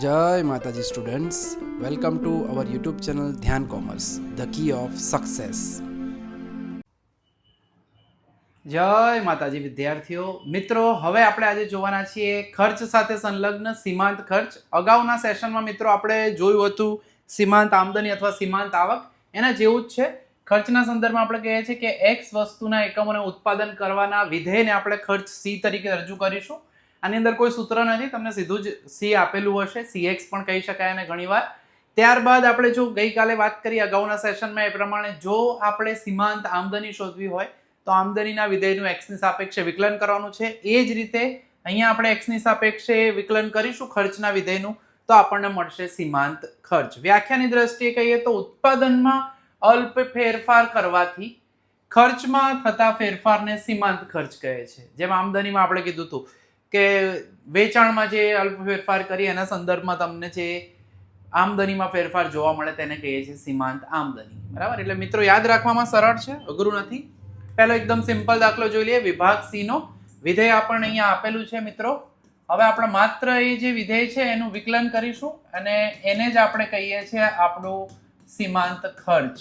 જય માતાજી students. Welcome to our YouTube channel Dhyan Commerce, the key of success. જય માતાજી વિદ્યાર્થીઓ. મિત્રો, હવે આપણે આજે જોવાના છીએ ખર્ચ સાથે સંલગ્ન સીમાંત ખર્ચ. અગાઉના સેશનમાં મિત્રો આપણે જોયું હતું સીમાંત આમદની અથવા સીમાંત આવક. એના જેવું જ છે. ખર્ચના સંદર્ભમાં આપણે કહીએ છીએ કે એક્સ વસ્તુના એકમોને ઉત્પાદન કરવાના વિધેયને આપણે ખર્ચ સી તરીકે રજૂ કરીશું. આની અંદર કોઈ સૂત્ર નથી, તમને સીધું જ સી આપેલું હશે. સીએક્સ પણ કહી શકાય અને ઘણીવાર. ત્યારબાદ આપણે જો ગઈકાલે વાત કરી અગાઉના સેશનમાં એ પ્રમાણે, જો આપણે સીમાંત આમદની શોધવી હોય, તો આમદનીના વિધેયનું એક્સની સાપેક્ષે વિકલન કરવાનું છે. એ જ રીતે અહીંયા આપણે એક્સની સાપેક્ષે વિકલન કરીશું ખર્ચના વિધેયનું, તો આપણને મળશે સીમાંત ખર્ચ. વ્યાખ્યાની દ્રષ્ટિએ કહીએ તો ઉત્પાદનમાં અલ્પ ફેરફાર કરવાથી ખર્ચમાં થતા ફેરફારને સીમાંત ખર્ચ કહે છે. જેમ આમદનીમાં આપણે કીધું હતું. કે વેચાણમાં જે અલ્પ ફેરફાર કરી, એના સંદર્ભમાં તમને જે આમદનીમાં ફેરફાર જોવા મળે તેને કહીએ છીએ સીમાંત આમદની. બરાબર? એટલે મિત્રો, યાદ રાખવામાં સરળ છે, અઘરું નથી. પહેલો એકદમ સિમ્પલ દાખલો જોઈ લઈએ. વિભાગ સી નો વિધેય આપણને અહીંયા આપેલું છે મિત્રો. હવે આપણે માત્ર એ જે વિધેય છે એનું વિકલન કરીશું અને એને જ આપણે કહીએ છીએ આપણું સીમાંત ખર્ચ.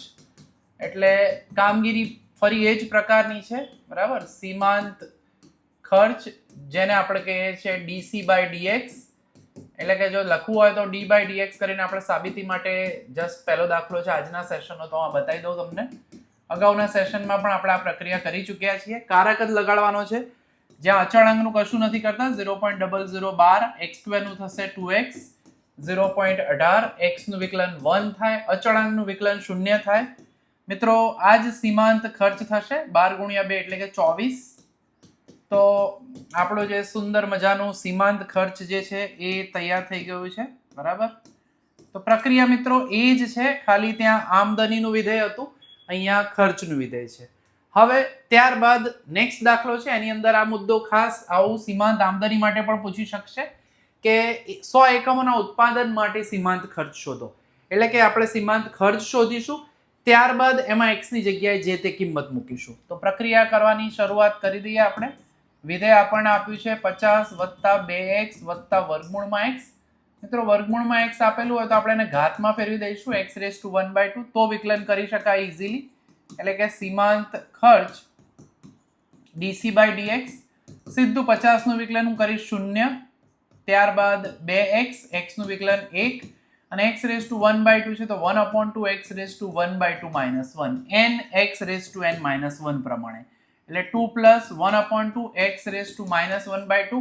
એટલે કામગીરી ફરી એ જ પ્રકારની છે. બરાબર? સીમાંત ખર્ચ જેને આપણે કહીએ છીએ ડીસી બાય ડીએક્સ. એટલે કે જો લખવું હોય તો ડી બાય ડીએક્સ કરીને આપણે સાબિતી માટે જસ્ટ પહેલો દાખલો છે આજના સેશનનો તો હું બતાવી દઉં તમને. અગાઉના સેશનમાં પણ આપણે આ પ્રક્રિયા કરી ચૂક્યા છીએ. કારક જ લગાડવાનો છે. જ્યાં અચળાંકનું કશું નથી કરતા. ઝીરો પોઈન્ટ ડબલ ઝીરો બાર એક્સ સ્ક્વેરનું થશે ટુ એક્સ ઝીરો પોઈન્ટ અઢાર એક્સનું વિકલન વન થાય. અચળાંકનું વિકલન શૂન્ય થાય. મિત્રો, આ જ સીમાંત ખર્ચ થશે. બાર ગુણ્યા બે એટલે કે ચોવીસ. તો આપણો જે સુંદર મજાનું સીમાંત ખર્ચ જે છે એ તૈયાર થઈ ગયું છે, બરાબર? તો પ્રક્રિયા મિત્રો એ જ છે, ખાલી ત્યાં આમદનીનું વિધેય હતું, અહીંયા ખર્ચનું વિધેય છે. હવે ત્યારબાદ નેક્સ્ટ દાખલો છે, એની અંદર આ મુદ્દો ખાસ આવું સીમાંત આમદની માટે પણ પૂછી શકશે કે સો એકમોના ઉત્પાદન માટે સીમાંત ખર્ચ શોધો. એટલે કે આપણે સીમાંત ખર્ચ શોધીશું, ત્યારબાદ એમાં એક્સની જગ્યાએ જે તે કિંમત મૂકીશું. તો પ્રક્રિયા કરવાની શરૂઆત કરી દઈએ આપણે. વિધેય આપણને આપ્યું છે પચાસ વત્તા બે એક્સ વત્તા વર્ગમૂળમાં એક્સ. મિત્રો, વર્ગમૂળમાં એક્સ આપેલું હોય તો આપણે એને ઘાતમાં ફેરવી દઈશું. X raise to one by two. તો વિકલન કરી શકાય ઇઝીલી એટલે કે સીમાંત ખર્ચ ડીસી બાય ડીએક્સ. સીધું પચાસનું વિકલન હું કરીશ શૂન્ય. ત્યારબાદ બે એક્સ. એક્સનું વિકલન એક. અને X raise to one by two છે તો one upon two X raise to one by two minus one. N X raise to N minus one પ્રમાણે. એટલે two plus one upon two X raise to minus one by two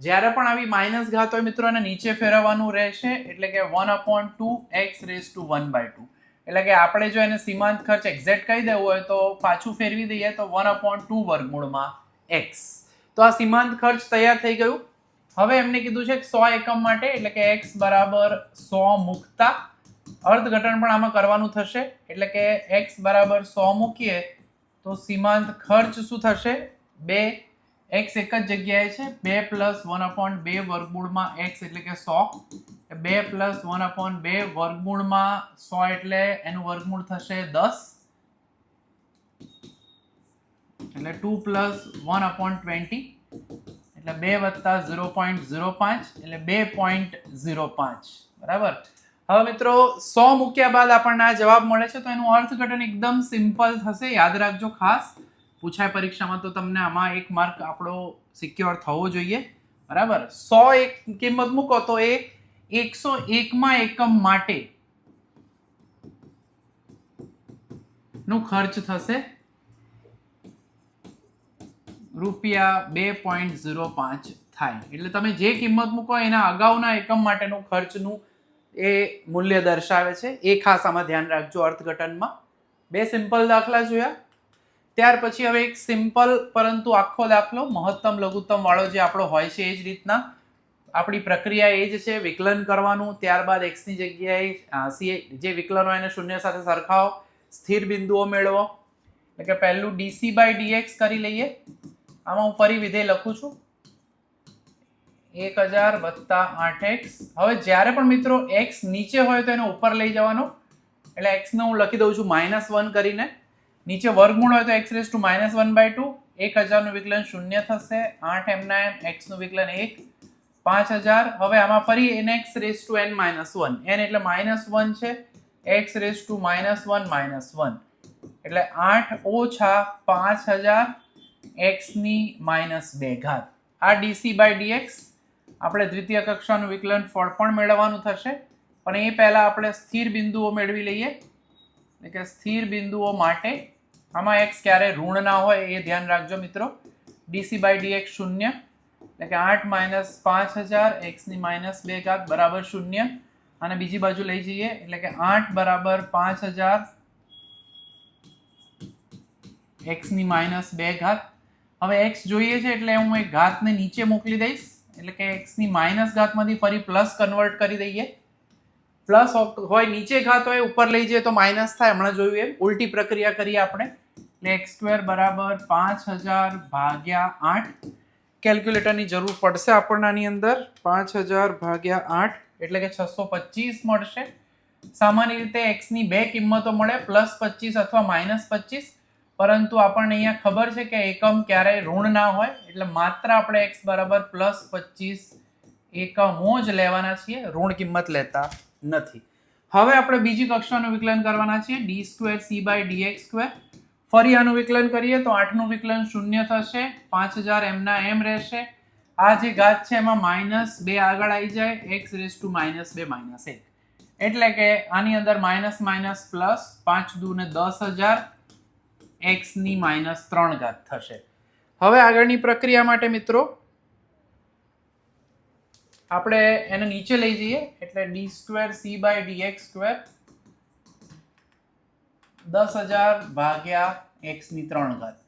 જ્યારે પણ આવી minus ઘાત હોય મિત્રો, એને નીચે ફેરવવાનું રહેશે, એટલે કે one upon two X raise to one by two એટલે કે આપણે જો એને સીમાંત ખર્ચ એક્ઝેક્ટ કહી દેવું હોય તો પાછું ફેરવી દઈએ તો વન અપોન ટુ વર્ગમૂળમાં એક્સ તો આ સીમાંત ખર્ચ તૈયાર થઈ ગયું. હવે એમને કીધું છે સો એકમ માટે, એટલે કે એક્સ બરાબર સો મૂકતા. અર્થઘટન પણ આમાં કરવાનું થશે. એટલે કે એક્સ બરાબર સો મૂકીએ તો સીમાંત ખર્ચ શું થશે? બે, એક્સ એક જ જગ્યાએ છે. બે પ્લસ વન અપોન બે વર્ગમૂળમાં એક્સ એટલે કે સો. બે પ્લસ વન અપોન બે વર્ગમૂળમાં સો એટલે એનું વર્ગમૂળ થશે દસ. એટલે two plus one upon twenty. એટલે બે વત્તા ઝીરો પોઈન્ટ ઝીરો પાંચ. એટલે બે પોઈન્ટ ઝીરો પાંચ. બરાબર? હવે મિત્રો, સો મૂક્યા બાદ આપણને આ જવાબ મળે છે, તો એનું અર્થઘટન એકદમ સિમ્પલ થશે. યાદ રાખજો ખાસ, પૂછાય પરીક્ષામાં તો તમને આમાં એક માર્ક આપણો સિક્યોર થવો જોઈએ. બરાબર? સો એક કિંમત મૂકો તો એ એકસો એકમાં એકમ માટે નું ખર્ચ થશે રૂપિયા બે પોઈન્ટ ઝીરો પાંચ થાય. એટલે તમે જે કિંમત મૂકો એના અગાઉના એકમ માટેનું ખર્ચનું એ મૂલ્ય દર્શાવે છે. એ ખાસ આમાં ધ્યાન રાખજો અર્થઘટનમાં. બે સિમ્પલ દાખલા જોયા. ત્યાર પછી હવે એક સિમ્પલ પરંતુ આખો દાખલો મહત્તમ લઘુત્તમ વાળો જે આપણો હોય છે એ જ રીતના. આપણી પ્રક્રિયા એ જ છે, વિકલન કરવાનું, ત્યારબાદ એક્સની જગ્યાએ સી જે વિકલન હોય એને શૂન્ય સાથે સરખાવો, સ્થિર બિંદુઓ મેળવો. એટલે કે પહેલું ડીસી બાય ડીએક્સ કરી લઈએ. આમાં હું ફરી વિધેય લખું છું. એક હજાર વત્તા આઠ એક્સ. હવે જ્યારે પણ મિત્રો એક્સ નીચે હોય તો એને ઉપર લઈ જવાનો. એટલે એક્સને હું લખી દઉં છું માઇનસ વન કરીને. નીચે વર્ગમૂળ હોય તો X raise to minus one by two. એક હજારનું વિકલન શૂન્ય થશે. આઠ એમના એમ એક્સનું વિકલન એક. પાંચ હજાર. હવે આમાં ફરી N X raise to N minus one. N એટલે માઇનસ વન છે. X raise to minus one minus one. એટલે આઠ ઓછા પાંચ હજાર એક્સની માઇનસ બે ઘાત. આ ડીસી બાય ડીએક્સ આપણે દ્વિતીય કક્ષાનું વિકલન ફળ પણ મેળવવાનું થશે. પણ એ પહેલાં આપણે સ્થિર બિંદુઓ મેળવી લઈએ. એટલે કે સ્થિર બિંદુઓ માટે આમાં એક્સ ક્યારે ઋણ ના હોય એ ધ્યાન રાખજો મિત્રો. ડીસી બાય ડીએક્સ શૂન્ય. એટલે કે આઠ માઇનસ પાંચ હજાર એક્સની માઇનસ બે ઘાત બરાબર શૂન્ય. અને બીજી બાજુ લઈ જઈએ. એટલે કે આઠ બરાબર પાંચ હજાર એક્સની માઇનસ બે ઘાત. હવે એક્સ જોઈએ છે એટલે હું એક ઘાતને નીચે મોકલી દઈશ. એટલે કે એક્સની માઇનસ ઘાતમાંથી ફરી પ્લસ કન્વર્ટ કરી દઈએ. પ્લસ હોય નીચે ઘાત હોય, ઉપર લઈ જઈએ તો માઇનસ થાય. હમણાં જોયું એમ. ઉલટી પ્રક્રિયા કરીએ આપણે. એટલે એક્સ સ્ક્વેર બરાબર પાંચ હજાર ભાગ્યા આઠ. કેલ્ક્યુલેટરની જરૂર પડશે આપણને આની અંદર. પાંચ હજાર ભાગ્યા આઠ, એટલે કે છસો પચીસ મળશે. સામાન્ય રીતે એક્સની બે કિંમતો મળે. પ્લસ પચીસ અથવા માઇનસ પચીસ. પરંતુ આપણને અહીંયા ખબર છે કે એકમ ક્યારેય ઋણ ના હોય, એટલે માત્ર આપણે એક્સ બરાબર પ્લસ પચીસ એકમો જ લેવાના છીએ, ઋણ કિંમત લેતા નથી. હવે આપણે બીજી કક્ષાનું વિકલન કરવાના છીએ D square C by D X square ફરી આનું વિકલન કરીએ તો આઠનું વિકલન શૂન્ય થશે, પાંચ હજાર એમના એમ રહેશે. આ જે ઘાત છે એમાં માઇનસ બે આગળ આવી જાય એક્સ રેસ ટુ માઇનસ બે માઇનસ એક. એટલે કે આની અંદર માઇનસ માઇનસ પ્લસ પાંચ દુ ને દસ હજાર એક્સની માઇનસ ત્રણ ઘાત થશે. હવે આગળની પ્રક્રિયા માટે મિત્રો, આપણે એને નીચે લઈ જઈએ. એટલે D square C by D X square દસ હજાર ભાગ્યા એક્સની ત્રણ ઘાત.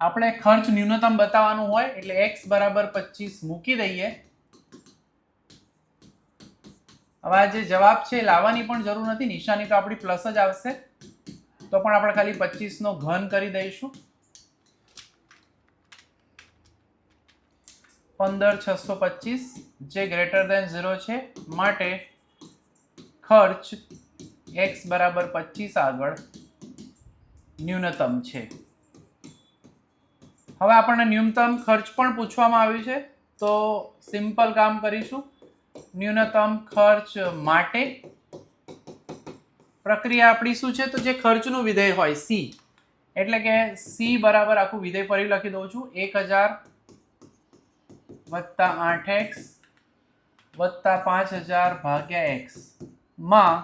આપણે ખર્ચ ન્યૂનતમ બતાવવાનું હોય, એટલે એક્સ બરાબર પચીસ મૂકી દઈએ. હવે આ જે જવાબ છે લાવવાની પણ જરૂર નથી, નિશાની તો આપણી પ્લસ જ આવશે. તો પણ આપણે ખાલી પચીસનો ઘન કરી દઈશું. પંદર છસો પચીસ, જે ગ્રેટર દેન ઝીરો છે, માટે ખર્ચ એક્સ બરાબર પચીસ આગળ ન્યૂનતમ છે. હવે આપણને ન્યૂનતમ ખર્ચ પણ પૂછવામાં આવ્યું છે, તો સિમ્પલ કામ કરીશું. ન્યૂનતમ ખર્ચ માટે પ્રક્રિયા આપણી શું છે? તો જે ખર્ચનું વિધેય હોય સી એટલે કે સી બરાબર આખું વિધેય ફરી લખી દઉં છું. એક હજાર વત્તા આઠ એક્સ વત્તા પાંચ હજાર ભાગ્યા એક્સમાં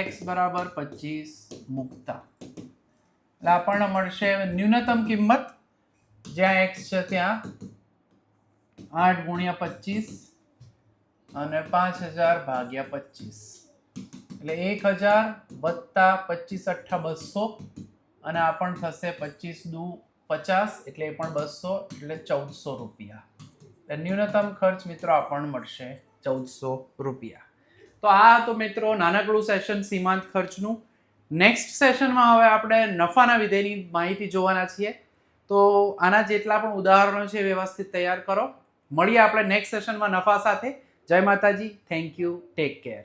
એક્સ બરાબર પચીસ મૂકતા. એટલે આપણને મળશે ન્યૂનતમ કિંમત, જ્યાં એક્સ છે ત્યાં આઠ ગુણ્યા પચીસ અને પાંચ હજાર ભાગ્યા પચીસ. એટલે એક હજાર વત્તા પચીસ અઠ્ઠા બસો અને આ પણ થશે પચીસ દુ પચાસ એટલે એ પણ બસો એટલે ચૌદસો રૂપિયા. એટલે ન્યૂનતમ ખર્ચ મિત્રો આપણને મળશે ચૌદસો રૂપિયા. તો આ તો મિત્રો નાનકડું સેશન સીમાંત ખર્ચનું. નેક્સ્ટ સેશનમાં હવે આપણે નફાના વિધેયની માહિતી જોવાના છીએ. તો આના જેટલા પણ ઉદાહરણો છે વ્યવસ્થિત તૈયાર કરો. મળીએ આપણે નેક્સ્ટ સેશનમાં નફા સાથે. જય માતાજી. Thank you take care